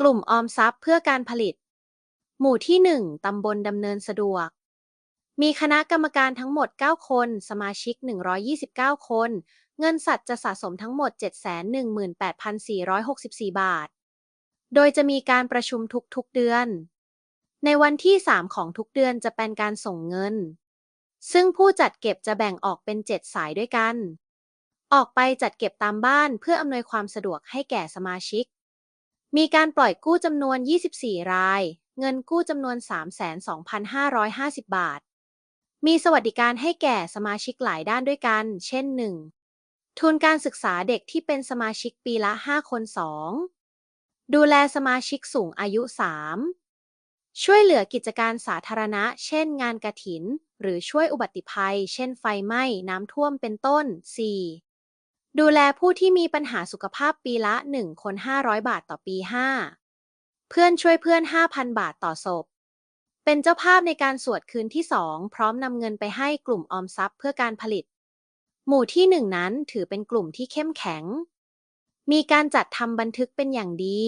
กลุ่มออมทรัพย์เพื่อการผลิต หมู่ที่ 1 ตำบลดำเนินสะดวก มีคณะกรรมการทั้งหมด 9 คน สมาชิก 129 คน เงินสัตว์จะสะสมทั้งหมด 718,464 บาท โดยจะมีการประชุมทุกๆเดือน ในวันที่ 3 ของทุกเดือนจะเป็นการส่งเงิน ซึ่งผู้จัดเก็บจะแบ่งออกเป็น 7 สายด้วยกัน ออกไปจัดเก็บตามบ้านเพื่ออำนวยความสะดวกให้แก่สมาชิก มีการปล่อยกู้จำนวน 24 ราย เงินกู้จำนวน 32,550 บาท มีสวัสดิการให้แก่สมาชิกหลายด้านด้วยกัน เช่น 1. ทุนการศึกษาเด็กที่เป็นสมาชิกปีละ 5 คน 2. ดูแลสมาชิกสูงอายุ 3. ช่วยเหลือกิจการสาธารณะ เช่น งานกฐิน หรือช่วยอุบัติภัย เช่นไฟไหม้ น้ำท่วม เป็นต้น 4. ดูแลผู้ที่มีปัญหาสุขภาพปีละ 1 คน 500 บาทต่อปี 5. เพื่อนช่วยเพื่อน 5,000 บาทต่อศพ เป็นเจ้าภาพในการสวดคืนที่ 2 พร้อมนำเงินไปให้กลุ่มออมทรัพย์เพื่อการผลิต หมู่ที่ 1 นั้นถือเป็นกลุ่มที่เข้มแข็ง มีการจัดทำบันทึกเป็นอย่างดี